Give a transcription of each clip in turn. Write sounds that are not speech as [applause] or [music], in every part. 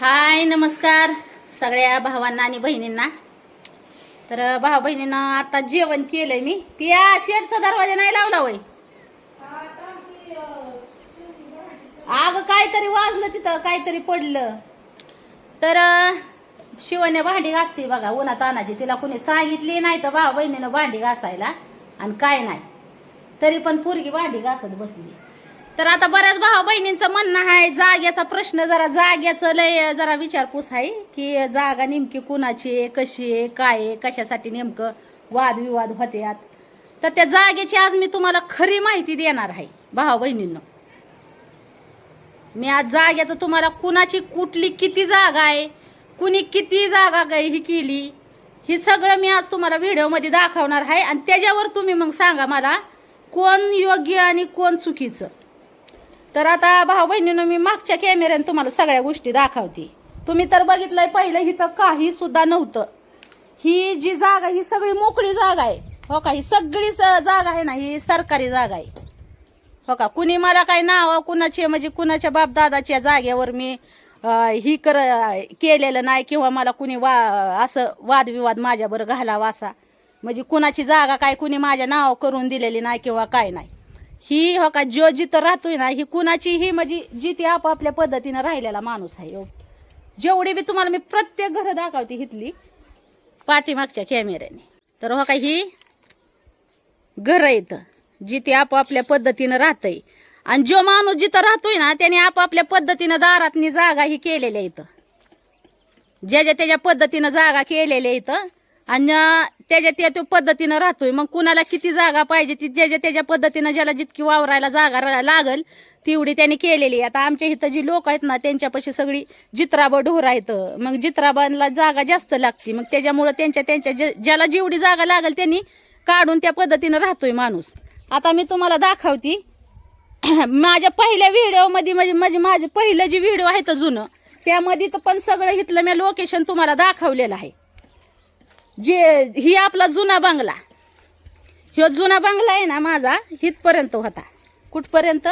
हाय नमस्कार सगळ्या भावांना आणि बहिणींना. तर भाऊ बहिणीनं आता जेवण केलंय मी. पिया शेडचा दरवाजा नाही लावला वय आग काहीतरी वाजलं तिथं काहीतरी पडलं. तर अं, शिवने भांडी घासते बघा उन्हात आणायची. तिला कुणी सांगितली नाही तर भाऊ बहिणीनं भांडी घासायला आणि काय नाही. तरी पण पोरगी भांडी घासत बसली. तर आता बऱ्याच भाऊ बहिणींचं म्हणणं आहे जाग्याचा प्रश्न जरा जाग्याचं लय जरा विचारपूस आहे की जागा नेमकी कुणाची आहे कशी आहे काय आहे कशासाठी नेमकं वादविवाद होत्यात. तर त्या जागेची आज मी तुम्हाला खरी माहिती देणार आहे भाऊ बहिणींना. मी आज जाग्याचं तुम्हाला कुणाची कुठली किती जागा आहे कुणी किती जागा ही केली ही सगळं मी आज तुम्हाला व्हिडिओमध्ये दाखवणार आहे. आणि त्याच्यावर तुम्ही मग सांगा मला कोण योग्य आणि कोण चुकीचं. तर आता भाऊ बहिणीनं मी मागच्या कॅमेऱ्याने तुम्हाला सगळ्या गोष्टी दाखवते. तुम्ही तर बघितलंय पहिलं हिथं काही सुद्धा नव्हतं. ही जी जागा ही सगळी मोकळी जागा आहे. हो का? ही सगळी स- जागा आहे ना ही सरकारी जागा आहे. हो का? कुणी मला काही नाव कुणाचे म्हणजे कुणाच्या बापदादाच्या जागेवर मी ही कर केलेलं नाही किंवा मला कुणी वा असं वादविवाद माझ्यावर घालावा असा. म्हणजे कुणाची जागा काय कुणी माझ्या नाव करून दिलेली नाही किंवा काय नाही. ही हो का जो जिथं राहतोय ना ही कुणाची ही म्हणजे जी ती आपापल्या पद्धतीनं राहिलेला माणूस आहे हो. जेवढी बी तुम्हाला मी प्रत्येक घर दाखवते हिथली पाठीमागच्या कॅमेऱ्याने तर हो का ही घर इथं जी ती आपापल्या पद्धतीनं राहतंय. आणि जो माणूस जिथं राहतोय ना त्याने आपापल्या पद्धतीनं दारातनी जागा ही केलेल्या इथं. ज्या ज्या त्याच्या पद्धतीनं जागा केलेल्या इथं आणि त्याच्या त्या पद्धतीनं राहतोय मग कुणाला किती जागा पाहिजे ती ज्याच्या त्याच्या पद्धतीनं ज्याला जितकी वावरायला जागा रा- लागल तेवढी त्यांनी केलेली आता आमच्या इथं जी लोक आहेत ना त्यांच्यापाशी सगळी जित्राबा ढोर आहेत. मग जित्राबाला जागा जास्त लागते. मग त्याच्यामुळं त्यांच्या त्यांच्या ज्याला जेवढी जागा लागल त्यांनी काढून त्या पद्धतीनं राहतोय माणूस. आता मी तुम्हाला दाखवती. [clears throat] माझ्या पहिल्या व्हिडिओमध्ये म्हणजे म्हणजे माझं पहिलं जे व्हिडिओ आहे तर जुनं त्यामध्ये तर पण सगळं इथलं मी लोकेशन तुम्हाला दाखवलेलं आहे. जे ही आपला जुना बंगला. ह्यो जुना बंगला आहे ना माझा हितपर्यंत होता. कुठपर्यंत?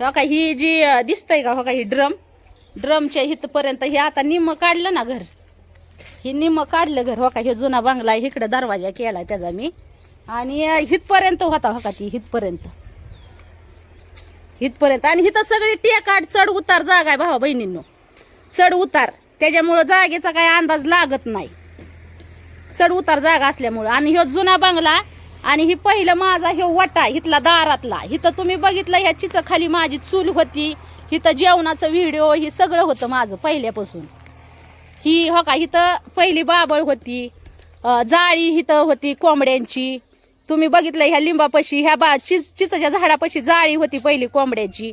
हो का ही जी दिसतंय का हो का ही ड्रम? ड्रमच्या हितपर्यंत हे आता निम काढलं ना घर. हे निम काढलं घर हो का हे जुना बंगला आहे इकडे दरवाजा केला त्याचा मी. आणि हितपर्यंत होता हो का ती हितपर्यंत. हितपर्यंत. आणि हिथं सगळी टेकाट चढ उतार जागा आहे भावा बहिणींनो. चढ उतार. त्याच्यामुळं जागेचा काही अंदाज लागत नाही. चढ उतार जागा असल्यामुळं. आणि ह्यो जुना बंगला आणि ही पहिलं माझा ह्यो वटा हिथला दारातला. हिथं तुम्ही बघितलं ह्या चिच खाली माझी चूल होती. हिथं जेवणाचं व्हिडिओ हे सगळं होतं माझं पहिल्यापासून. ही हो का इथं पहिली बाबळ होती. जाळी इथं होती कोंबड्यांची. तुम्ही बघितलं ह्या लिंबापाशी ह्या बा चिच चिचाच्या झाडापाशी जाळी होती पहिली कोंबड्याची.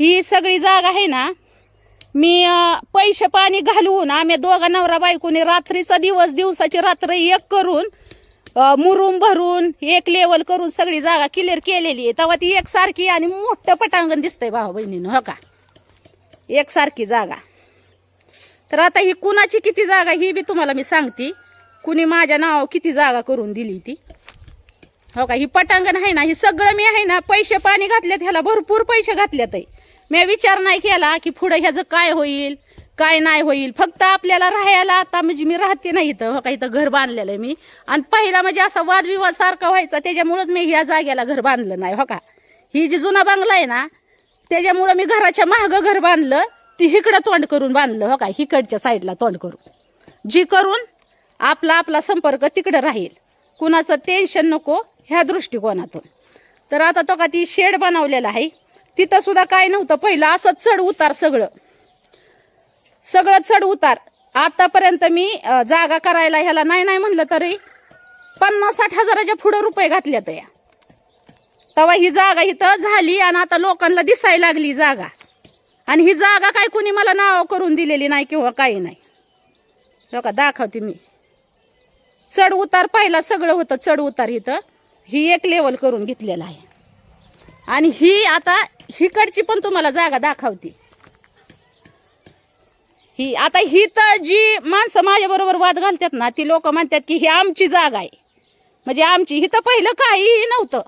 ही सगळी जागा आहे ना मी पैसे पाणी घालवून आम्ही दोघा नवरा बायकोने रात्रीचा दिवस दिवसाची रात्र एक करून मुरूम मुरुम भरून एक लेवल करून सगळी जागा क्लिअर केलेली आहे. तेव्हा ती एकसारखी आणि मोठं पटांगण दिसतंय भाऊ बहिणीनं हो का? एकसारखी जागा. तर आता ही कुणाची किती जागा ही बी तुम्हाला मी सांगते. कुणी माझ्या नाव किती जागा करून दिली ती. हो का? ही पटांगण आहे ना ही सगळं मी आहे ना पैसे पाणी घातल्यात ह्याला भरपूर पैसे घातल्यात आहे. मी विचार नाही केला की पुढं ह्याचं काय होईल काय नाही होईल. फक्त आपल्याला राहायला आता म्हणजे मी राहते नाही इथं हो का इथं घर बांधलेलं आहे मी. आणि पहिला म्हणजे असा वादविवाद सारखा व्हायचा त्याच्यामुळंच मी ह्या जागेला घर बांधलं नाही हो का. ही जी जुना बांगला आहे ना त्याच्यामुळं मी घराच्या मागं घर बांधलं ती हिकडं तोंड करून बांधलं हो का हिकडच्या साईडला तोंड करून. जी करून आपला आपला संपर्क तिकडं राहील. कुणाचं टेन्शन नको ह्या दृष्टिकोनातून. तर आता तो का ती शेड बनवलेला आहे तिथं सुद्धा काय नव्हतं. पहिलं असंच चढ उतार सगळं. सगळं चढ उतार. आतापर्यंत मी जागा करायला ह्याला नाही नाही म्हणलं तरी पन्नास साठ हजाराच्या पुढं रुपये घातल्यात या. तेव्हा ही जागा इथं झाली आणि आता लोकांना दिसायला लागली जागा. आणि ही जागा काय कुणी मला नाव करून दिलेली नाही किंवा काही नाही. हो का दाखवते मी. चढ उतार पाहिला सगळं होतं चढ उतार इथं. ही एक लेवल करून घेतलेलं आहे. आणि ही आता हिकडची पण तुम्हाला जागा दाखवते. ही आता ही तर जी माणसं माझ्याबरोबर वाद घालतात ना ती लोक म्हणतात की ही आमची जागा आहे. म्हणजे आमची हिथं पहिलं काहीही नव्हतं.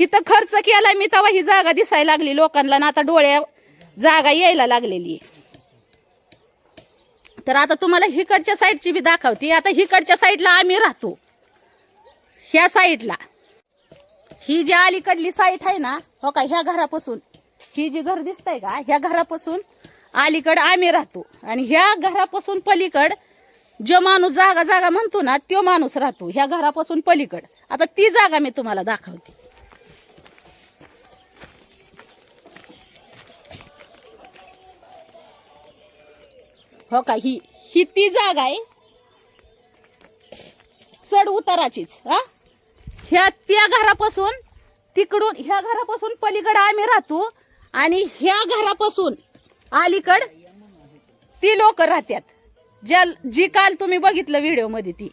हिथं खर्च केलाय मी तेव्हा ही जागा दिसायला लागली लोकांना ना आता डोळ्या जागा यायला लागलेली आहे. तर आता तुम्हाला हिकडच्या साईडची बी दाखवते. आता हिकडच्या साईडला आम्ही राहतो. ह्या साईडला. ही जी अलीकडली साईट आहे ना हो का? ह्या घरापासून. ही जी घर दिसतंय का? ह्या घरापासून अलीकड आम्ही राहतो. आणि ह्या घरापासून पलीकड जो माणूस जागा जागा म्हणतो ना तो माणूस राहतो. ह्या घरापासून पलीकड. आता ती जागा मी तुम्हाला दाखवते. हो का? ही ही ती जागा आहे. चढ उताराचीच हा? ह्या त्या घरापासून तिकडून ह्या घरापासून पलीकडे आम्ही राहतो आणि ह्या घरापासून अलीकड ती लोक राहतात. ज्या जी काल तुम्ही बघितलं व्हिडिओमध्ये ती.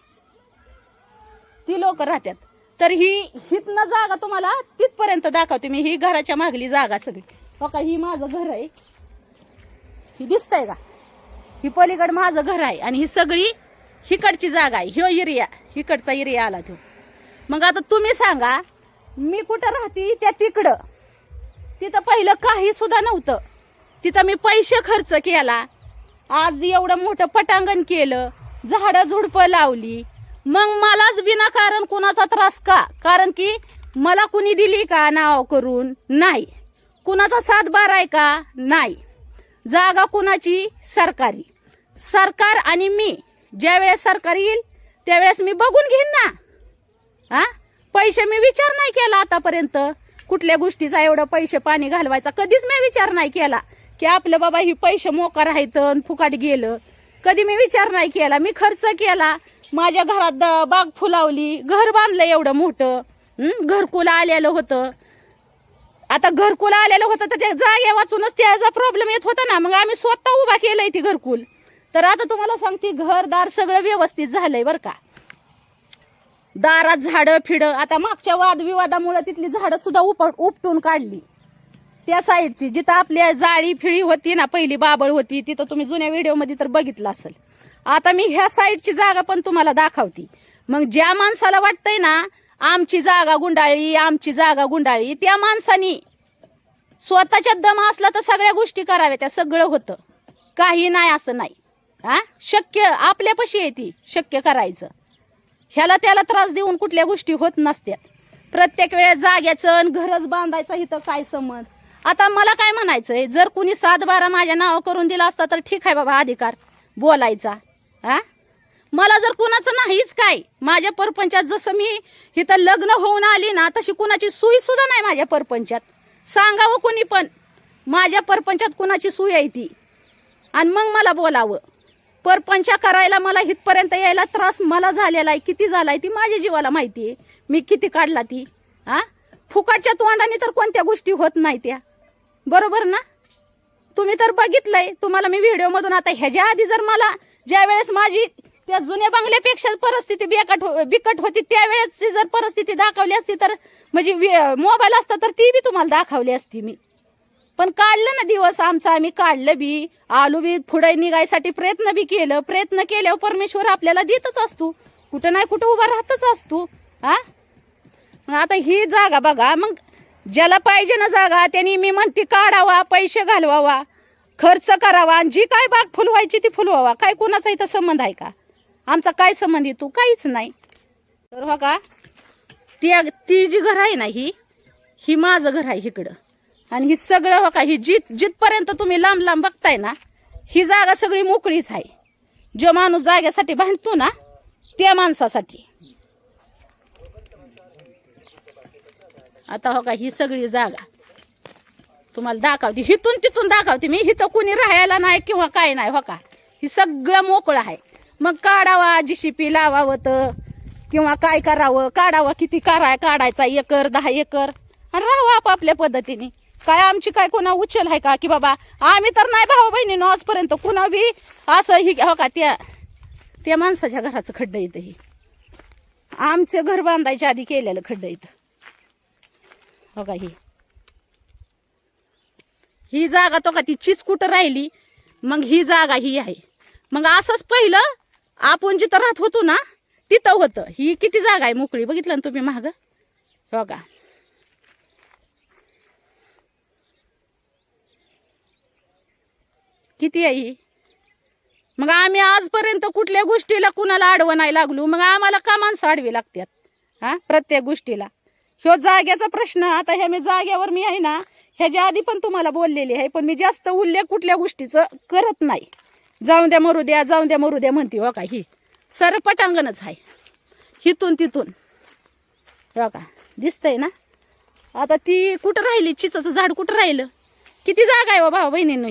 ती लोक राहतात. तर ही हितनं जागा तुम्हाला तिथपर्यंत दाखवते मी. ही घराच्या मागली जागा सगळी. बघा ही माझं घर आहे. ही दिसतंय का? ही पलीकड माझं घर आहे आणि ही सगळी हिकडची जागा आहे. ह्यो एरिया हिकडचा एरिया आला तो. मग आता तुम्ही सांगा मी कुठं राहते? त्या तिकडं. तिथं पहिलं काही सुद्धा नव्हतं. तिथं मी पैसे खर्च केला. आज एवढं मोठं पटांगण केलं. झाडं झुडपं लावली. मग मलाच विनाकारण कुणाचा त्रास का? कारण की मला कुणी दिली का नाव करून? नाही. कुणाचा सातबार आहे का? नाही. जागा कुणाची? सरकारी. सरकार आणि मी. ज्या वेळेस सरकार येईल त्यावेळेस मी बघून घेईन ना. हा पैसे मी विचार नाही केला आतापर्यंत. कुठल्या गोष्टीचा एवढं पैसे पाणी घालवायचा? कधीच मी विचार नाही केला. की आपलं बाबा ही पैसे मोकार आहेत फुकाट गेलं. कधी मी विचार नाही केला. मी खर्च केला. माझ्या घरात द- बाग फुलावली. घर बांधलं एवढं मोठं. घरकुला घरकुल आलेलं होतं. आता घरकुल आलेलं होतं तर त्या जागे वाचूनच त्याचा प्रॉब्लेम येत होता ना. मग आम्ही स्वतः उभा केलंय ती घरकुल. तर आता तुम्हाला सांगते घरदार सगळं व्यवस्थित झालंय बरं का. दारात झाडं फिडं. आता मागच्या वादविवादामुळे तिथली झाडं सुद्धा उप उपटून काढली. त्या साईडची जिथं आपल्या जाळी फिळी होती ना पहिली बाबळ होती तिथं तुम्ही जुन्या व्हिडिओमध्ये तर बघितलं असेल. आता मी ह्या साईडची जागा पण तुम्हाला दाखवते. मग ज्या माणसाला वाटतंय ना आमची जागा गुंडाळी आमची जागा गुंडाळी त्या माणसानी स्वतःच्या दम असला तर सगळ्या गोष्टी कराव्या त्या सगळं होतं. काही नाही असं नाही. हा? शक्य आपल्यापाशी आहे ती. शक्य करायचं. ह्याला त्याला त्रास देऊन कुठल्या गोष्टी होत नसत्यात. प्रत्येक वेळेस जाग्याचं आणि घरच बांधायचं इथं काय समज आता मला काय म्हणायचंय जर कुणी सात बारा माझ्या नाव करून दिला असता तर ठीक आहे बाबा अधिकार. बोलायचा. हा मला जर कुणाचं नाहीच काय माझ्या परपंचात जसं मी इथं लग्न होऊन आली ना तशी कुणाची सुई सुद्धा नाही माझ्या परपंचात. सांगावं कुणी पण माझ्या परपंचात कुणाची सुई आहे ती? आणि मग मला बोलावं. परपंचा करायला मला इथपर्यंत यायला त्रास मला झालेला आहे. किती झालाय ती माझ्या जीवाला माहिती आहे. मी किती काढला ती हा? फुकाटच्या तोंडाने तर कोणत्या गोष्टी होत नाही त्या. बरोबर ना? तुम्ही तर बघितलंय. तुम्हाला मी व्हिडिओमधून आता ह्याच्या आधी जर मला ज्या वेळेस माझी त्या जुन्या बंगल्यापेक्षा परिस्थिती बिकट हो- बिकट होती त्यावेळेसची जर परिस्थिती दाखवली असती तर म्हणजे मोबाईल असता तर ती बी तुम्हाला दाखवली असती मी. पण काढलं ना दिवस आमचा आम्ही काढलं बी. आलो बी पुढे निघायसाठी प्रयत्न बी केलं. प्रयत्न केल्यावर परमेश्वर आपल्याला देतच असतो. कुठं नाही कुठं उभा राहतच असतो. हा? मग आता ही जागा बघा. मग ज्याला पाहिजे ना जागा त्यांनी मी म्हणते काढावा पैसे घालवावा खर्च करावा. आणि जी काय बाग फुलवायची ती फुलवावा. काय कोणाचा इथं संबंध आहे का? आमचा काय संबंध येतो काहीच नाही. तर हो का ती ती जी घर आहे ना ही ही माझं घर आहे इकडं आणि ही सगळं हो का ही जित जिथपर्यंत तुम्ही लांब लांब बघताय ना ही जागा सगळी मोकळीच आहे. जो माणूस जागेसाठी भांडतो ना त्या माणसासाठी. आता हो का ही सगळी जागा. तुम्हाला दाखवते. हिथून तिथून दाखवते मी. हिथं कुणी राहायला नाही किंवा काय नाही हो का. ही सगळं मोकळं आहे. मग काढावा जीसीपी लावावं तर. किंवा काय करावं? काढावं किती काढाय काढायचा? एकर दहा एकर. आणि राहावं आपापल्या पद्धतीने. काय आमची काय कोणा उचल आहे का? की बाबा आम्ही तर नाही भाऊ बहिणीनं आजपर्यंत कुणा बी असं ही हो का त्या त्या माणसाच्या घराचं खड्डं इथं ही. आमचं घर बांधायच्या आधी केलेलं खड्डं इथं. हो का ही? ही जागा तो का ती चीच कुठं राहिली मग ही जागा ही आहे. मग असंच पहिलं आपण जिथं राहत होतो ना तिथं होतं. ही किती जागा आहे मोकळी? बघितलं ना तुम्ही महाग हो का? किती आहे ही? मग आम्ही आजपर्यंत कुठल्या गोष्टीला कुणाला आडवं नाही लागलो. मग आम्हाला का माणसं अडवी लागतात? हा? प्रत्येक गोष्टीला. ह्यो जाग्याचा प्रश्न आता ह्या मी जाग्यावर मी आहे ना ह्याच्या आधी पण तुम्हाला बोललेली आहे पण मी जास्त उल्लेख कुठल्या गोष्टीचं करत नाही. जाऊन द्या मरू द्या जाऊन द्या मरू द्या म्हणते हो का ही? सर पटांगणच आहे. हिथून तिथून. हो का? दिसतंय ना? आता ती कुठं राहिली? चिचाचं झाड कुठं राहिलं? किती जागा आहे हो बा भाऊ बहिणींनो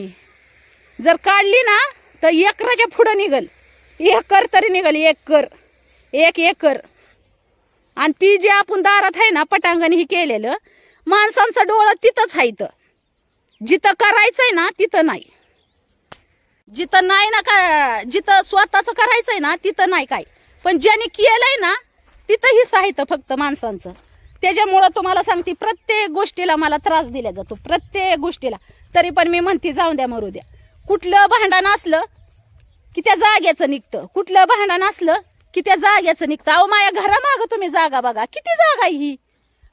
जर काढली ना तर एकराच्या पुढं निघल. एकर तरी निघल एकर. एक एकर. आणि ती जी आपण दारात आहे ना पटांगण ही केलेलं माणसांचं डोळं तिथंच आहे तर जिथं करायचंय ना तिथं नाही. जिथं नाही ना का जिथं स्वतःच करायचंय ना तिथं नाही काय. पण ज्याने केलंय ना तिथं साहित्य फक्त माणसांचं. त्याच्यामुळं तुम्हाला सांगते प्रत्येक गोष्टीला मला त्रास दिला जातो. प्रत्येक गोष्टीला. तरी पण मी म्हणते जाऊन द्या मरू द्या. कुठलं भांडण असलं की त्या जाग्याचं निघतं. कुठलं भांडण असलं की त्या जाग्याचं निघतं. अहो माझ्या घरामागं तुम्ही जागा बघा. किती जागा आहे ही?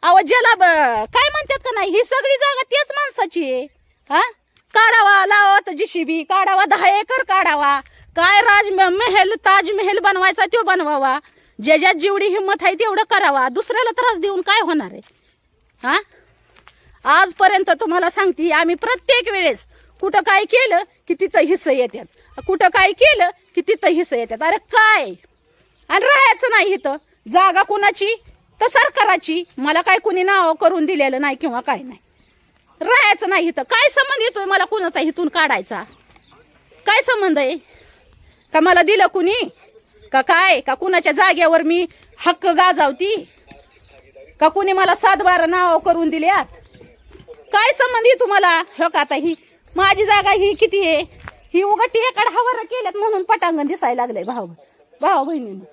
अहो ज्याला ब- काय म्हणतात का नाही? ही सगळी जागा त्याच माणसाची आहे. हा? काढावा लावा जिशिबी काढावा दहा एकर काढावा. काय राज महल ताजमहल बनवायचा तो बनवावा. ज्या ज्या जेवढी हिंमत आहे तेवढं करावा. दुसऱ्याला त्रास देऊन काय होणार आहे? हा? आजपर्यंत तुम्हाला सांगते आम्ही प्रत्येक वेळेस कुठं काय केलं की तिथं हिस्से येतात कुठं काय केलं की तिथं हिस्से येतात अरे काय? आणि राहायचं नाही इथं. जागा कुणाची? तर सरकाराची. मला काय कुणी नाव करून दिलेलं नाही किंवा काय नाही. राहायचं नाही इथं. काय संबंध येतोय मला कुणाचा इथून काढायचा? काय संबंध आहे? का मला दिलं कुणी? का काय? का कुणाच्या जागेवर मी हक्क गाजावती? का कुणी मला सात बारा नाव करून दिल्यात? काय संबंध येतो तुम्हाला? हो का आता ही? माझी जागा ही किती आहे? ही उघटी एकाड हवारा केल्यात म्हणून पटांगण दिसायला लागलंय भाऊ. भाऊ बहिणीनं.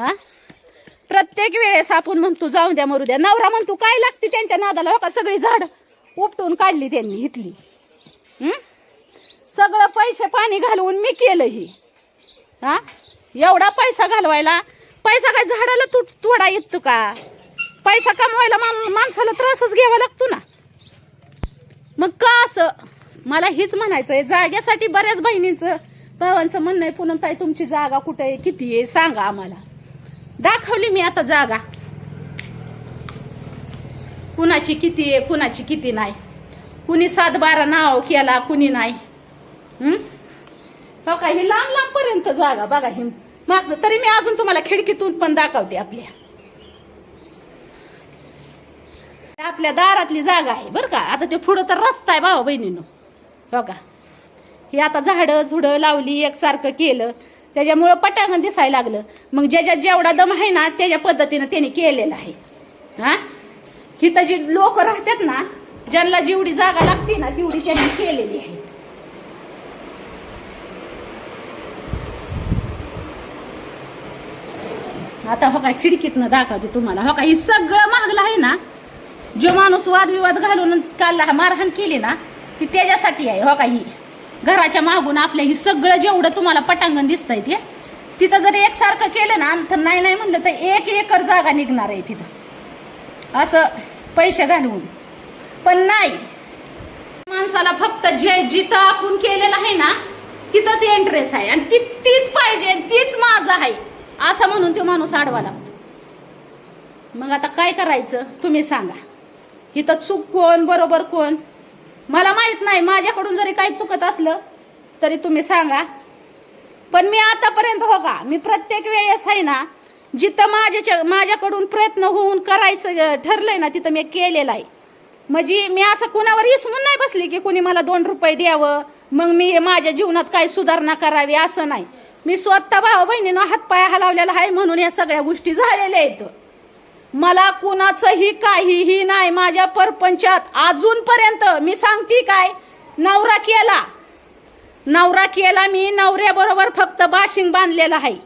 हा? प्रत्येक वेळेस आपण म्हणतो जाऊन द्या मरू द्या. नवरा म्हणतो काय लागते त्यांच्या नादाला? हो का? सगळी झाड उपटून काढली त्यांनी इथली सगळं पैसे पाणी घालवून मी केलं ही. हा? एवढा पैसा घालवायला? पैसा काय झाडाला तुट तोडा येतो का? पैसा कमवायला मा- माणसाला त्रासच घ्यावा लागतो ना. मग का असं? मला हीच म्हणायचं आहे जाग्यासाठी बऱ्याच बहिणींचं भावांचं म्हणणं आहे पूनम ताई तुमची जागा कुठे आहे किती आहे सांगा आम्हाला. दाखवली मी आता जागा. कुणाची किती आहे कुणाची किती नाही. कुणी सात बारा नाव केला कुणी नाही. हं? हो का? ही लांब लांबपर्यंत जागा बघा ही. माग तरी मी अजून तुम्हाला खिडकीतून पण दाखवते आपल्या. आपल्या दारातली जागा आहे बरं का? आता ते पुढं तर रस्ता आहे भावा बहिणीनं. हो का? ही आता झाडं झुडं लावली एकसारखं केलं. त्याच्यामुळं पटांगण दिसायला लागलं. मग ज्याच्यात जेवढा दम आहे ना त्याच्या पद्धतीनं त्यांनी केलेलं आहे. हा? हिथं जी लोक राहतात ना ज्यांना जेवढी जागा लागते ना तेवढी त्यांनी केलेली आहे. आता हो काय खिडकीतनं दाखवते तुम्हाला. हो का? हे सगळं महागलं आहे ना जो माणूस वादविवाद घालून काल मारहाण केली ना ती त्याच्यासाठी आहे हो का ही? घराच्या मागून आपल्या ही सगळं जेवढं तुम्हाला पटांगण दिसतंय ते तिथं जर एकसारखं केलं ना तर नाही नाही म्हणलं तर एक एकर जागा निघणार आहे तिथं. असं पैसे घालवून. पण नाही. माणसाला फक्त जे जिथं आपण केलेलं आहे ना तिथंच इंटरेस्ट आहे. आणि ती तीच पाहिजे तीच माझं आहे. असं म्हणून तो माणूस आडवा लागतो. मग आता काय करायचं? तुम्ही सांगा. इथं चूक कोण बरोबर कोण? मला माहीत नाही माझ्याकडून जरी काही चुकत असलं तरी तुम्ही सांगा. पण मी आतापर्यंत हो का मी प्रत्येक वेळेस आहे ना जिथं माझ्याच्या माझ्याकडून प्रयत्न होऊन करायचं ठरलंय ना तिथं मी केलेलं आहे. म्हणजे मी असं कुणावर इसमून नाही बसली की कुणी मला दोन रुपये द्यावं मग मी माझ्या जीवनात काय सुधारणा करावी असं नाही. मी स्वतः भाऊ बहिणीनं हातपाय हलावलेला आहे म्हणून या सगळ्या गोष्टी झालेल्या आहेत. मला कुणाचंही काहीही नाही. माझ्या परपंचात अजूनपर्यंत मी सांगते काय? नवरा केला. नवरा केला मी नवऱ्याबरोबर फक्त बाशिंग बांधलेला आहे.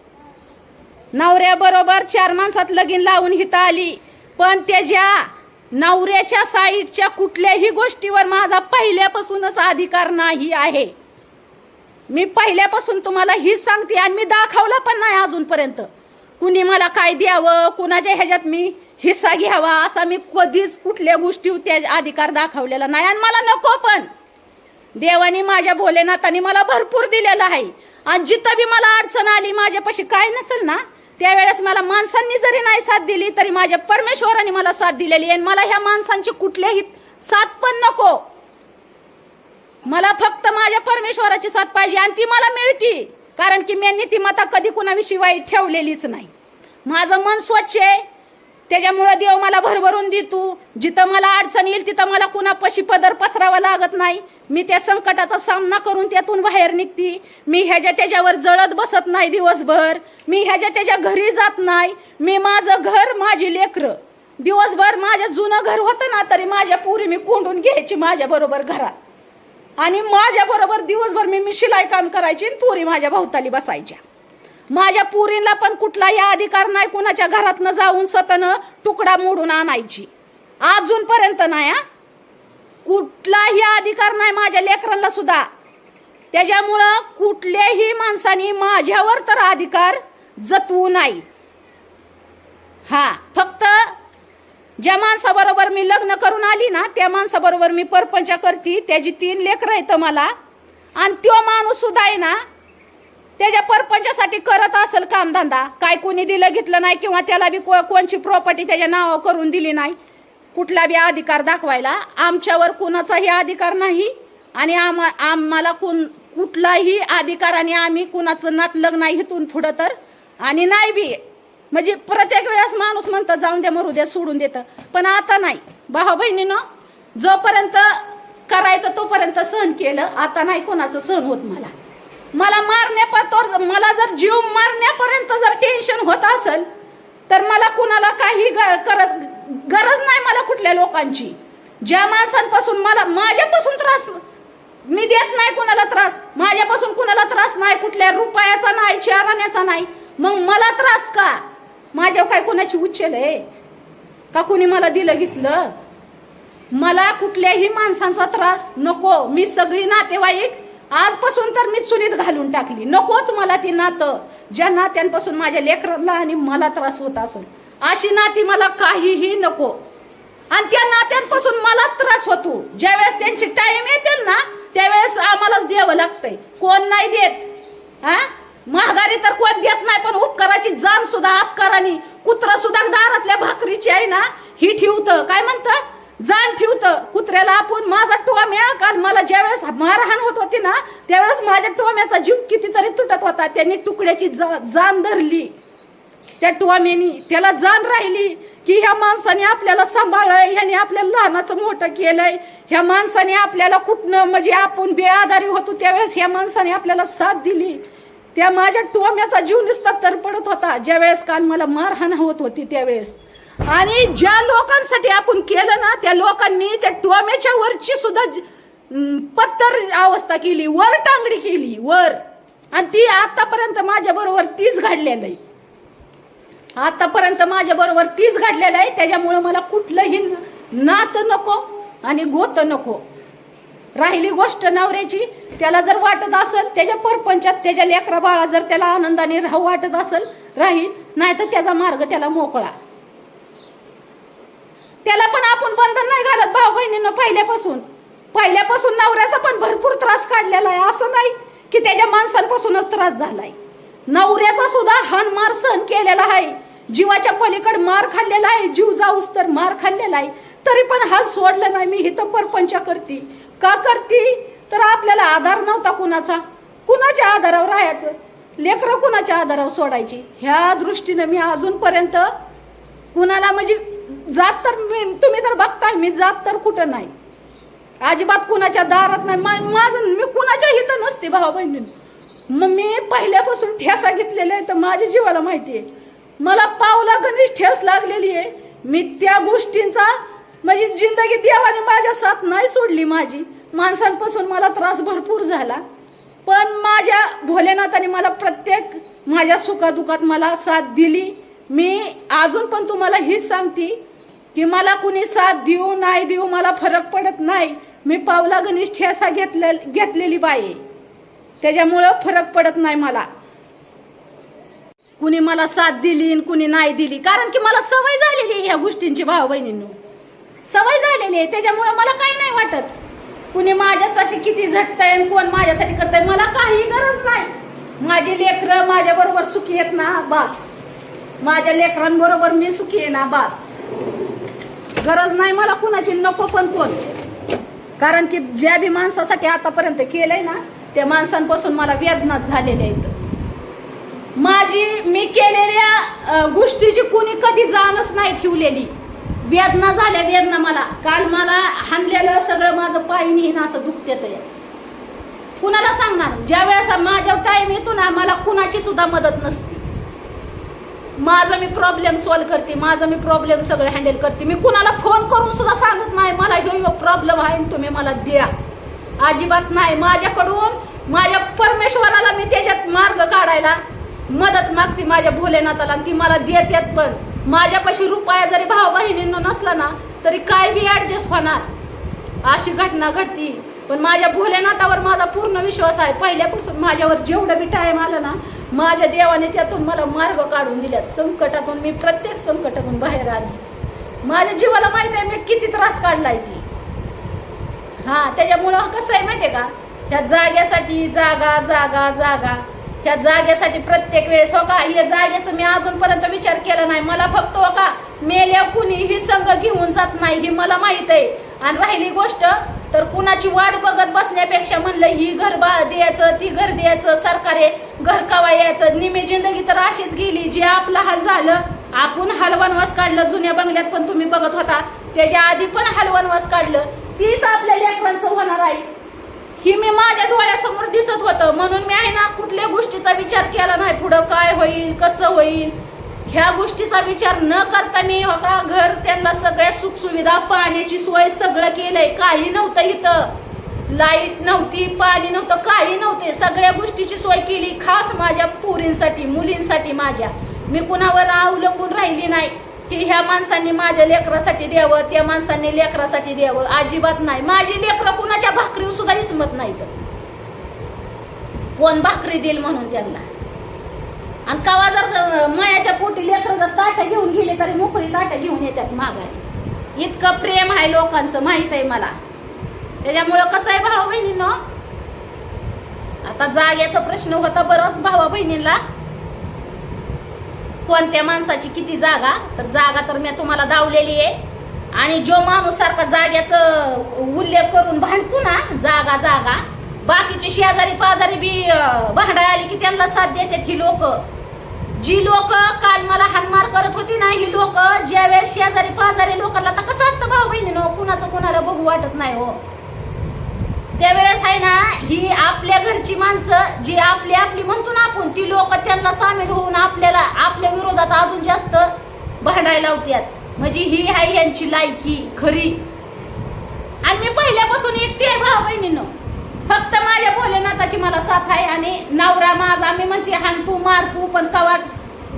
नवऱ्याबरोबर चार माणसात लगीन लावून हिता आली. पण त्याच्या नवऱ्याच्या साईडच्या कुठल्याही गोष्टीवर माझा पहिल्यापासूनच अधिकार नाही आहे. मी पहिल्यापासून तुम्हाला हीच सांगते आणि मी दाखवला पण नाही अजूनपर्यंत. कुणी मला काय द्यावं? कुणाच्या ह्याच्यात मी हिस्सा घ्यावा? असा मी कधीच कुठल्या गोष्टी त्या अधिकार दाखवलेला नाही. आणि मला नको पण. देवाने माझ्या भोलेनाथाने मला भरपूर दिलेलं आहे. आणि जिथं बी मला अडचण आली माझ्यापाशी काय नसेल ना त्यावेळेस मला माणसांनी जरी नाही साथ दिली तरी माझ्या परमेश्वराने मला साथ दिलेली आहे. आणि मला ह्या माणसांची कुठल्याही साथ पण नको. मला फक्त माझ्या परमेश्वराची साथ पाहिजे आणि ती मला मिळती. कारण की मी नीतिमत्ता कधी कुणाविषयी वाईट ठेवलेलीच नाही. माझं मन स्वच्छ आहे. त्याच्यामुळं देव मला भरभरून देतो जिथं मला अडचण येईल तिथं मला कुणापाशी पदर पसरावा लागत नाही. मी त्या संकटाचा सामना करून त्यातून बाहेर निघते. मी ह्याच्या त्याच्यावर जळत बसत नाही दिवसभर. मी ह्याच्या त्याच्या घरी जात नाही. मी माझं घर माझी लेकरं. दिवसभर माझं जुनं घर होतं ना तरी माझ्या पुरी मी कोंडून घ्यायची माझ्याबरोबर घरात. आणि माझ्या बरोबर दिवसभर मी मी शिलाई काम करायची आणि पुरी माझ्या भोवताली बसायच्या. माझ्या पुरीला पण कुठलाही अधिकार नाही कुणाच्या घरातनं जाऊन सतनं तुकडा मोडून आणायची. अजूनपर्यंत नाही हा. कुठलाही अधिकार नाही माझ्या लेकरांना सुद्धा. त्याच्यामुळं कुठल्याही माणसाने माझ्यावर तर अधिकार जतवू नाही. हा फक्त ज्या माणसाबरोबर मी लग्न करून आली ना त्या माणसाबरोबर मी परपंच करते त्याची तीन लेकरं आहेत मला. आणि तो माणूस सुद्धा आहे ना त्याच्या परपंचासाठी करत असेल कामधंदा. काय कोणी दिलं घेतलं नाही किंवा त्याला बी को- कोणची प्रॉपर्टी त्याच्या नावावर करून दिली नाही. कुठला बी अधिकार दाखवायला. आमच्यावर कुणाचाही अधिकार नाही. आणि आम आम्हाला कोण कुठलाही अधिकार आणि आम्ही कुणाचं नातलग नाही इथून पुढं तर. आणि नाही बी म्हणजे प्रत्येक वेळेस माणूस म्हणतं जाऊन द्या मरू द्या सोडून देतं. पण आता नाही. भाऊ बहिणीनं जोपर्यंत करायचं तोपर्यंत सहन केलं आता नाही कोणाचं सहन होत मला. मला मारण्यापर मला जर जीव मारण्यापर्यंत जर टेन्शन होत असेल तर मला कुणाला काही ग- गरज गरज नाही मला कुठल्या लोकांची. ज्या माणसांपासून मला माझ्यापासून त्रास मी देत नाही कुणाला त्रास माझ्यापासून कुणाला त्रास नाही कुठल्या रुपयाचा नाही चाराण्याचा नाही. मग मला त्रास का? माझ्या काय कोणाची उच्चल आहे? का कुणी मला दिलं घेतलं? मला कुठल्याही माणसांचा त्रास नको. मी सगळी नातेवाईक आजपासून तर मी चुलीत घालून टाकली. नकोच मला ती नातं. ज्या नात्यांपासून माझ्या लेकराला आणि मला त्रास होत असेल अशी नाती मला काहीही नको. आणि त्या नात्यांपासून मलाच त्रास होतो. ज्यावेळेस त्यांची टाईम येतील ना त्यावेळेस आम्हालाच द्यावं लागतंय. कोण नाही देत. हा? महागारी तर कोण देत नाही पण उपकाराची जाण सुद्धा अपकाराने कुत्र सुद्धा दारातल्या भाकरीची आहे ना ही ठेवतं. काय म्हणतं? जाण ठेवतं. कुत्र्याला आपण माझा टोम्या काल मला ज्यावेळेस मारहाण होत होती ना त्यावेळेस माझ्या टोम्याचा जीव कितीतरी तुटत होता. त्यांनी तुकड्याची जा- जाण धरली. त्या टोम्यानी त्याला जाण राहिली की ह्या माणसाने आपल्याला सांभाळलंय ह्याने आपल्याला लहानाचं मोठं केलंय. ह्या माणसाने आपल्याला कुठनं म्हणजे आपण बेआधारी होतो त्यावेळेस ह्या माणसाने आपल्याला साथ दिली. त्या माझ्या टोम्याचा जीव नुसता तर पडत होता. ज्यावेळेस काल मला मारहाण होत होती त्यावेळेस. आणि ज्या लोकांसाठी आपण केलं ना त्या लोकांनी त्या टोम्याच्या वरची सुद्धा पत्तर अवस्था केली वर टांगडी केली वर. आणि ती आतापर्यंत माझ्या बरोबर तीच घडलेलं आहे. आतापर्यंत माझ्या बरोबर तीच घडलेलं आहे. त्याच्यामुळं मला कुठलंही नातं नको आणि गोत नको. राहिली गोष्ट नवऱ्याची त्याला जर वाटत असेल त्याच्या परपंचात त्याच्या लेकरा बाळा जर त्याला आनंदाने राहू वाटत असेल राहील नाही तर त्याचा मार्ग त्याला मोकळा. त्याला पण आपण बंधन नाही घालत भाऊ बहिणीनं पहिल्यापासून. पहिल्यापासून नवऱ्याचा पण भरपूर त्रास काढलेला आहे. असं नाही की त्याच्या माणसांपासूनच त्रास झालाय. नवऱ्याचा सुद्धा हान मार सहन केलेला आहे. जीवाच्या पलीकड मार खाल्लेला आहे. जीव जाऊस तर मार खाल्लेला आहे. तरी पण हाल सोडलं नाही. मी इथं परपंच करते. का करती? तर आपल्याला आधार नव्हता कुणाचा. कुणाच्या आधारावर राहायचं? लेकरं कुणाच्या आधारावर सोडायची? ह्या दृष्टीनं मी अजूनपर्यंत कुणाला म्हणजे जात तर मी तुम्ही तर बघताय मी जात तर कुठं नाही. अजिबात कुणाच्या दारात नाही. मा- माझं मी कुणाच्या हिथं नसते भावा बहिणी मग मी पहिल्यापासून ठेसा घेतलेला आहे तर माझ्या जीवाला माहिती आहे. मला पावला गणेश ठेस लागलेली आहे. मी त्या गोष्टींचा म्हणजे जिंदगी देवाने माझ्या साथ नाही सोडली माझी. माणसांपासून मला त्रास भरपूर झाला. पण माझ्या भोलेनाथाने मला प्रत्येक माझ्या सुखादुखात मला साथ दिली. मी अजून पण तुम्हाला हीच सांगते की मला कुणी साथ देऊ नाही देऊ मला फरक पडत नाही. मी पावला गणेश ठेसा घेतले घेतलेली बाई आहे. त्याच्यामुळं फरक पडत नाही मला. कुणी मला साथ दिली आणि कुणी नाही दिली. कारण की मला सवय झालेली आहे ह्या गोष्टींची भाऊ बहिणींनी सवय झालेली आहे त्याच्यामुळं मला काही नाही वाटत. कुणी माझ्यासाठी किती झटतंय आणि कोण माझ्यासाठी करतंय मला काही गरज नाही. माझी लेकरं माझ्या बरोबर सुखी आहेत ना बास. माझ्या लेकरांबरोबर मी सुखी आहे ना बास. गरज नाही मला कुणाची नको पण कोण. कारण की ज्या बी माणसासाठी आतापर्यंत केलंय ना त्या माणसांपासून मला वेदनाच झालेल्या आहेत. माझी मी केलेल्या गोष्टीची कुणी कधी जाणच नाही ठेवलेली. वेदना झाल्या वेदना मला. काल मला हाणलेलं सगळं माझं पायी हिन असं दुखतेत. कुणाला सांगणार? ज्या वेळेस माझ्या टाईम येतो ना मला कुणाची सुद्धा मदत नसते. माझं मी प्रॉब्लेम सॉल्व्ह करते माझं मी प्रॉब्लेम सगळं हँडल करते. मी कुणाला फोन करून सुद्धा सांगत नाही मला ह्यो ह्यो प्रॉब्लेम आहे तुम्ही मला द्या. अजिबात नाही. माझ्याकडून माझ्या परमेश्वराला मी त्याच्यात मार्ग काढायला मदत मागते माझ्या भोलेनाथाला आणि ती मला देत येत पण. माझ्यापाशी रुपया जरी भाऊ बहिणीनं नसला ना तरी काय बी ॲडजस्ट होणार? अशी घटना घडती. पण माझ्या भोलेनाथावर माझा पूर्ण विश्वास आहे. पहिल्यापासून माझ्यावर जेवढं बी टाईम आलं ना माझ्या देवाने त्यातून मला मार्ग काढून दिल्यात संकटातून मी प्रत्येक संकटातून बाहेर आली. माझ्या जीवाला माहीत आहे मी किती त्रास काढलाय ती. हा त्याच्यामुळं कसं आहे माहितीये का? ह्या जाग्यासाठी जागा जागा जागा. ह्या जागेसाठी प्रत्येक वेळेस हो का? या जागेचं मी अजूनपर्यंत विचार केला नाही. मला फक्त हो का मेल्या कुणी ही संघ घेऊन जात नाही ही मला माहीत आहे. आणि राहिली गोष्ट तर कुणाची वाट बघत बसण्यापेक्षा म्हणलं ही घर बा द्यायचं ती घर द्यायचं सरकारे घर कावा यायचं? निमी जिंदगी तर अशीच गेली जे आपला हाल झालं आपण हलवनवास काढलं जुन्या बंगल्यात पण तुम्ही बघत होता. त्याच्या आधी पण हलवनवास काढलं. तीच आपल्या लेकरांचं होणार आहे. ही मी माझ्या डोळ्यासमोर दिसत होतं. म्हणून मी आहे ना कुठल्या गोष्टीचा विचार केला नाही. पुढं काय होईल कसं होईल? ह्या गोष्टीचा विचार न करता मी हो का घर त्यांना सगळ्या सुखसुविधा पाण्याची सोय सगळं केलंय. काही नव्हतं इथं. लाइट नव्हती पाणी नव्हतं काही नव्हते. सगळ्या गोष्टीची सोय केली खास माझ्या पोरींसाठी मुलींसाठी माझ्या. मी कुणावर अवलंबून राहिली नाही. की ह्या माणसांनी माझ्या लेकरासाठी द्यावं त्या माणसांनी लेकरासाठी द्यावं. अजिबात नाही. माझी लेकरं कुणाच्या भाकरीवर सुद्धा इसमत नाहीत. कोण भाकरी देईल म्हणून त्यांना? आणि कवा जर मायाच्या पोटी लेकरं जर ताटं घेऊन गेले तरी मोकळी ताटं घेऊन येतात माघारी. इतकं प्रेम आहे लोकांचं माहीत आहे मला. त्याच्यामुळं कसं आहे भाऊ बहिणीनं आता जाग्याचा प्रश्न होता बरंच भावा बहिणींना कोणत्या माणसाची किती जागा तर जागा तर मी तुम्हाला दावलेली आहे. आणि जो माणूस सारखा जाग्याचं उल्लेख करून भांडतो ना जागा जागा बाकीची शेजारी पाजारी बी भांडाय आली की त्यांना साथ देतात ही लोक. जी लोक काल मला हानमार करत होती ना ही लोक ज्या वेळेस शेजारी पाजारी लोकांना तर कसं असतं भाऊ बहिणी कुणाचं कुणाला बघू वाटत नाही हो. त्यावेळेस आहे ना ही आपल्या घरची माणसं जी आपली आपली म्हणतो ना आपण ती लोक त्यांना सामील होऊन आपल्याला आपल्या विरोधात अजून जास्त भांडायला होत्यात म्हणजे ही आहे यांची लायकी खरी. आणि मी पहिल्यापासून एकटी आहे भाऊ बहिणीनं. फक्त माझ्या भोलेनाथाची मला साथ आहे आणि नवरा माझा मी म्हणते हान तू मार तू पण कवा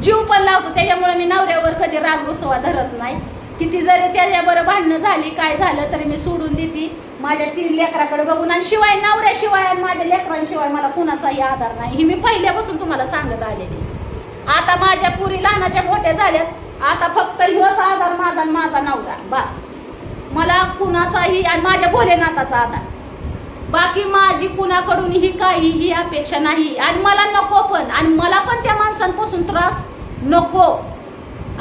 जीव पण लावतो त्याच्यामुळे मी नवऱ्यावर कधी राग रुसवा धरत नाही. किती जरी त्याच्याबरोबर भांडणं झाली काय झालं तरी मी सोडून देते. माझ्या तीन लेकराकडे बघून आणि शिवाय नवऱ्याशिवाय आणि माझ्या लेकरांशिवाय मला कुणाचाही आधार नाही. ही मी पहिल्यापासून तुम्हाला सांगत आलेली. आता माझ्या पुरी लहानाच्या मोठ्या झाल्यात. आता फक्त ह्योच आधार माझा आणि माझा नवरा. बस. मला कुणाचाही आणि माझ्या भोलेनाथाचा आधार. बाकी माझी कुणाकडून ही काही ही अपेक्षा नाही. आणि मला नको पण. आणि मला पण त्या माणसांपासून त्रास नको.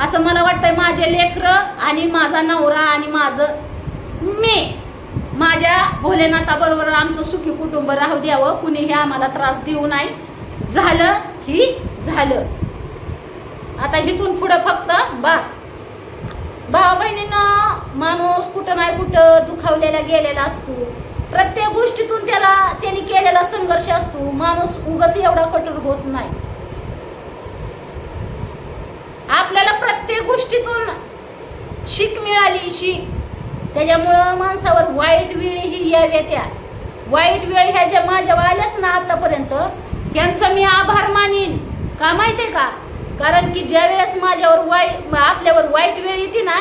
असं मला वाटतंय माझे लेकर आणि माझा नवरा आणि माझं मी माझ्या भोलेनाथाबरोबर आमचं सुखी कुटुंब राहू द्यावं. कुणीही आम्हाला त्रास देऊ नाही झालं की झालं. आता इथून पुढं फक्त बस. भाऊ बहिणीनं माणूस कुठं नाही कुठं दुखावलेला गेलेला असतो. प्रत्येक गोष्टीतून त्याला त्यांनी केलेला संघर्ष असतो. माणूस उगाच एवढा कठोर होत नाही. आपल्याला प्रत्येक गोष्टीतून शीख मिळाली शीख त्याच्यामुळं माणसावर वाईट वेळ ही याव्या त्या. वाईट वेळ ह्या ज्या माझ्या आल्यात ना आतापर्यंत त्यांचा मी आभार मानीन. का माहितीये का? कारण की ज्या वेळेस माझ्यावर वाईट आपल्यावर वाईट वेळ येते ना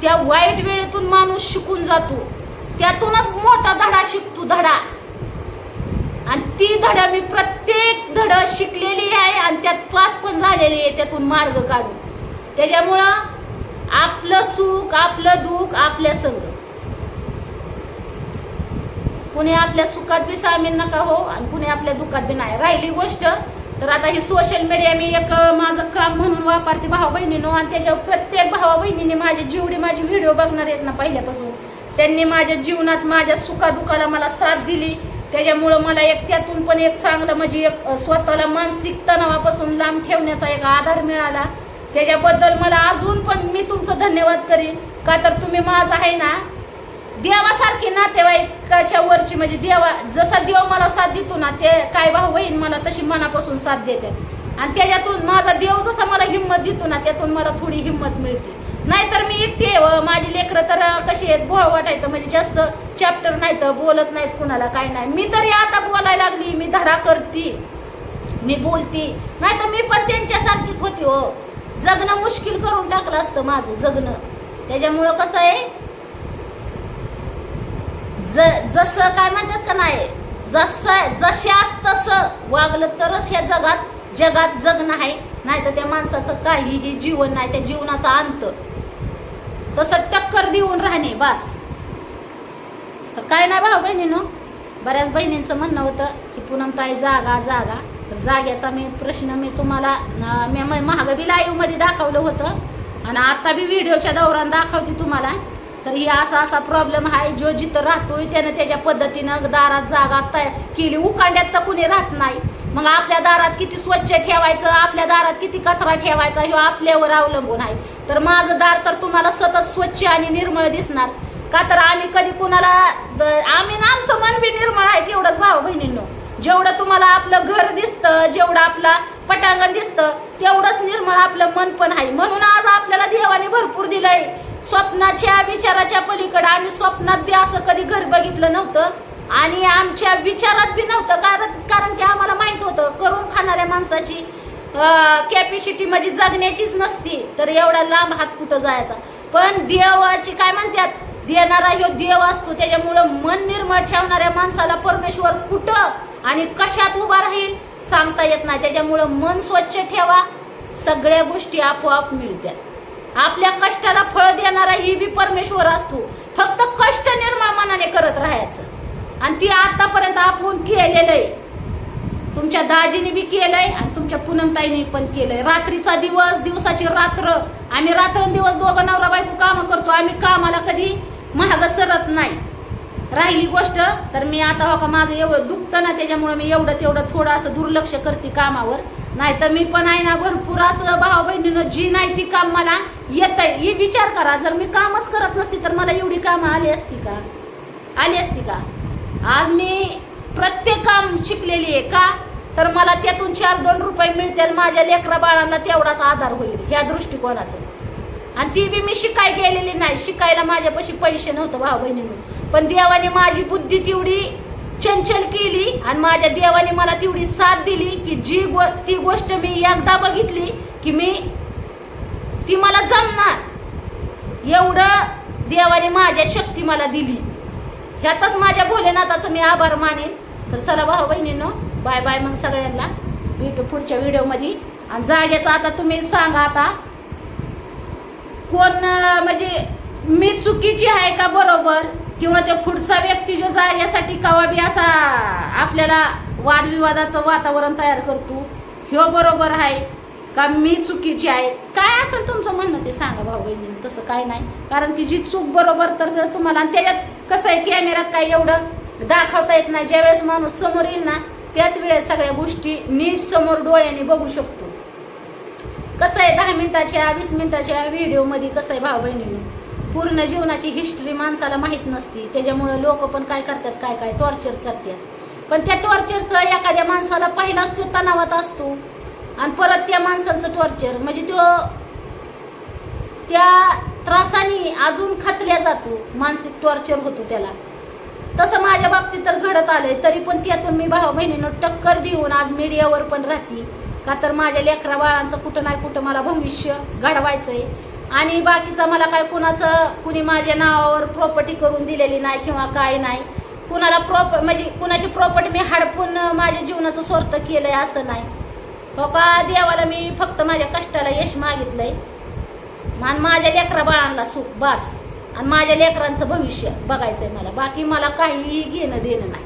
त्या वाईट वेळेतून माणूस शिकून जातो. त्यातूनच मोठा धडा शिकतो धडा. आणि ती धडा मी प्रत्येक धड शिकलेली आहे आणि त्यात पास पण झालेली आहे त्यातून मार्ग काढून. त्याच्यामुळं आपलं सुख आपलं दुःख आपल्या संग. कुणी आपल्या सुखात बी सामील नका हो आणि कुणी आपल्या दुःखात बी नाही. राहिली गोष्ट तर आता ही सोशल मीडिया मी एक माझं काम म्हणून वापरते भावा बहिणीनो आणि त्याच्यावर प्रत्येक भावा बहिणीने माझे जेवढे माझे व्हिडिओ बघणार आहेत ना पहिल्यापासून त्यांनी माझ्या जीवनात माझ्या सुखादुखाला मला साथ दिली. त्याच्यामुळं मला एक त्यातून पण एक चांगलं म्हणजे एक स्वतःला मानसिक तणावापासून लांब ठेवण्याचा एक आधार मिळाला. त्याच्याबद्दल मला अजून पण मी तुमचं धन्यवाद करीन. का तर तुम्ही माझं आहे ना देवासारखी नातेवाईकाच्या वरची म्हणजे देवा जसा देव मला साथ देतो ना ते काय भाऊ बहीण मला तशी मनापासून साथ देतात. आणि त्याच्यातून माझा देव जसा मला हिंमत देतो ना त्यातून मला थोडी हिंमत मिळते. नाहीतर मी एकटी आहे व माझी लेकरं तर कशी आहेत भोळ वाटायचं म्हणजे जास्त चॅप्टर नाही तर बोलत नाहीत कुणाला काय नाही. मी तरी आता बोलायला लागली मी धडा करते मी बोलते. नाही तर मी पण त्यांच्यासारखीच होती हो. जगणं मुश्किल करून टाकलं असतं माझं जगणं. त्याच्यामुळं कसं आहे ज जसं काय म्हणतात का नाही जसं जशास तसं वागलं तरच ह्या जगात जगात जगणं आहे. नाही तर त्या माणसाचं काहीही जीवन नाही त्या जीवनाचा अंत. तसं टक्कर देऊन राहणे बस. तर काय नाही भाऊ बहिणीनो बऱ्याच बहिणींचं म्हणणं होतं की पूनमताई जागा जागा. तर जाग्याचा मी प्रश्न मी तुम्हाला मी म- महागबी लाईव्हमध्ये दाखवलं होतं. आणि आत्ता बी व्हिडिओच्या दौरान दाखवते तुम्हाला. तर ही असा असा प्रॉब्लेम आहे जो जिथं राहतोय त्यानं त्याच्या पद्धतीनं दारात जागा तयार केली. उकांड्यात तर कुणी राहत नाही. मग आपल्या दारात किती स्वच्छ ठेवायचं आपल्या दारात किती कचरा ठेवायचा हे आपल्यावर अवलंबून आहे. तर माझं दार तर तुम्हाला सतत स्वच्छ आणि निर्मळ दिसणार. का तर आम्ही कधी कुणाला द- आम्ही ना आमचं मन बी निर्मळ आहे तेवढंच भाव बहिणींनो. जेवढं तुम्हाला आपलं घर दिसतं जेवढं आपला पटांगण दिसतं तेवढंच निर्मळ आपलं मन पण आहे. म्हणून आज आपल्याला देवाने भरपूर दिलंय. स्वप्नाच्या विचाराच्या पलीकडे आम्ही स्वप्नात बी असं कधी घर बघितलं नव्हतं. आणि आमच्या विचारात बी नव्हतं. कारण कारण की आम्हाला माहीत होतं करून खाणाऱ्या माणसाची कॅपॅसिटी माझी म्हणजे जगण्याचीच नसती तर एवढा लांब हात कुठं जायचा? पण देवाची काय म्हणतात? देणारा ह्यो देव असतो त्याच्यामुळं मन निर्मळ ठेवणाऱ्या माणसाला परमेश्वर कुठं आणि कशात उभा राहील सांगता येत नाही. त्याच्यामुळं मन स्वच्छ ठेवा सगळ्या गोष्टी आपोआप मिळतात. आपल्या कष्टाला फळ देणारा ही बी परमेश्वर असतो. फक्त कष्ट निर्माण मनाने करत राहायचं. आणि ती आतापर्यंत आपण केलेलं आहे. तुमच्या दाजीने बी केलंय आणि तुमच्या पूनमताईने पण केलंय. रात्रीचा दिवस दिवसाची रात्र. आम्ही रात्रंदिवस दोघं नवरा बायको कामं करतो. आम्ही कामाला कधी महाग सरत नाही. राहिली गोष्ट तर मी आता हो का माझं एवढं दुखतं ना त्याच्यामुळे मी एवढं तेवढं थोडं असं दुर्लक्ष करते कामावर. नाही तर मी पण आहे ना भरपूर असं भाऊ बहिणीनं जी नाही ती काम मला येत आहे ही विचार करा जर मी कामच करत नसती तर मला एवढी कामं आली असती का? आली असती का? आज मी प्रत्येक काम शिकलेली आहे का? तर मला त्यातून चार दोन रुपये मिळतील माझ्या लेकरा बाळांना तेवढाच आधार होईल ह्या दृष्टिकोनातून. आणि ती बी मी शिकाय गेलेली नाही. शिकायला माझ्यापाशी पैसे नव्हतं भाऊ बहिणींनो. पण देवाने माझी बुद्धी तेवढी चंचल केली आणि माझ्या देवाने मला तेवढी साथ दिली की जी गो ती गोष्ट मी एकदा बघितली की मी ती मला जमणार. एवढं देवाने माझ्या शक्ती मला दिली. ह्यातच माझ्या भोलेनाथाचं मी आभार मानेन. तर चला भाऊ बहिणींनो बाय बाय मग सगळ्यांना. भेटू पुढच्या व्हिडिओमध्ये. आणि जागेचं आता तुम्ही सांगा आता. कोण म्हणजे मी चुकीची आहे का बरोबर? किंवा त्या पुढचा व्यक्ती जो जागेसाठी कवा बी असा आपल्याला वादविवादाचं वातावरण तयार करतो ह्यो बरोबर आहे का मी चुकीची आहे? काय असेल तुमचं म्हणणं ते सांगा भाऊ बहिणी तसं काय नाही. कारण की जी चूक बरोबर तर तुम्हाला आणि त्याच्यात कसं आहे कॅमेऱ्यात काय एवढं? दाखवता येत नाही. ज्यावेळेस माणूस समोर येईल ना त्याच वेळेस सगळ्या गोष्टी नीट समोर डोळ्याने बघू शकतो. कसं आहे दहा मिनिटाच्या वीस मिनिटाच्या व्हिडिओमध्ये कसं आहे भाऊ बहिणींनी? पूर्ण जीवनाची हिस्ट्री माणसाला माहीत नसती. त्याच्यामुळे लोक पण काय करतात काय काय टॉर्चर करतात. पण त्या टॉर्चरचं एखाद्या माणसाला पहिलाच तो तणावात असतो. आणि परत त्या माणसाचं टॉर्चर म्हणजे तो त्या त्रासाने अजून खचल्या जातो. मानसिक टॉर्चर होतो त्याला. तसं माझ्या बाबतीत तर घडत आलंय तरी पण त्यातून मी भाऊ बहिणीनं टक्कर देऊन आज मीडियावर पण राहते. का तर माझ्या लेकरा बाळांचं कुठं नाही कुठं मला भविष्य घडवायचंय. आणि बाकीचं मला काय कुणाचं कुणी माझ्या नावावर प्रॉपर्टी करून दिलेली नाही किंवा काय नाही. कुणाला प्रॉप म्हणजे कुणाची प्रॉपर्टी मी हडपून माझ्या जीवनाचं स्वार्थ केलंय असं नाही. हो का देवाला मी फक्त माझ्या कष्टाला यश मागितलंय. मान माझ्या लेकरा बाळांना सुख बस. आणि माझ्या लेकरांचं भविष्य बघायचं आहे मला. बाकी मला काहीही घेणं देणं नाही.